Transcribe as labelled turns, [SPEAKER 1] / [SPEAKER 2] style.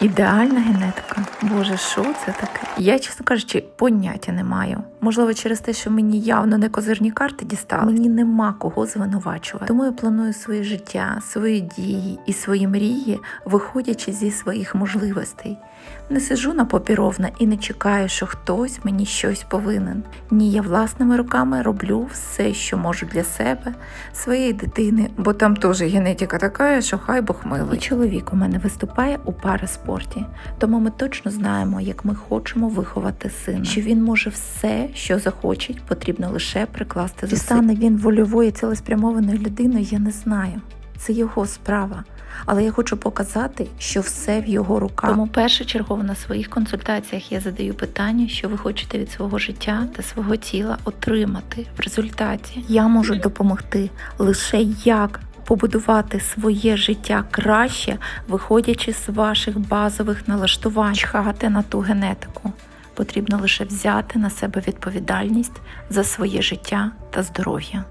[SPEAKER 1] Ідеальна генетика. Боже, що це таке? Я, чесно кажучи, поняття не маю. Можливо, через те, що мені явно не козирні карти дістали. Мені нема кого звинувачувати. Тому я планую своє життя, свої дії і свої мрії, виходячи зі своїх можливостей. Не сиджу на попіровна і не чекаю, що хтось мені щось повинен. Ні, я власними руками роблю все, що можу для себе, своєї дитини, бо там теж генетика така, що хай Бог милий. І чоловік у мене виступає у параспорті, тому ми точно знаємо, як ми хочемо виховати сина. Що він може все, що захоче, потрібно лише прикласти зусиль. Стане він вольовою цілеспрямованою людиною, я не знаю. Це його справа. Але я хочу показати, що все в його руках. Тому першочергово на своїх консультаціях я задаю питання, що ви хочете від свого життя та свого тіла отримати в результаті. Я можу допомогти лише як побудувати своє життя краще, виходячи з ваших базових налаштувань, чхати на ту генетику. Потрібно лише взяти на себе відповідальність за своє життя та здоров'я.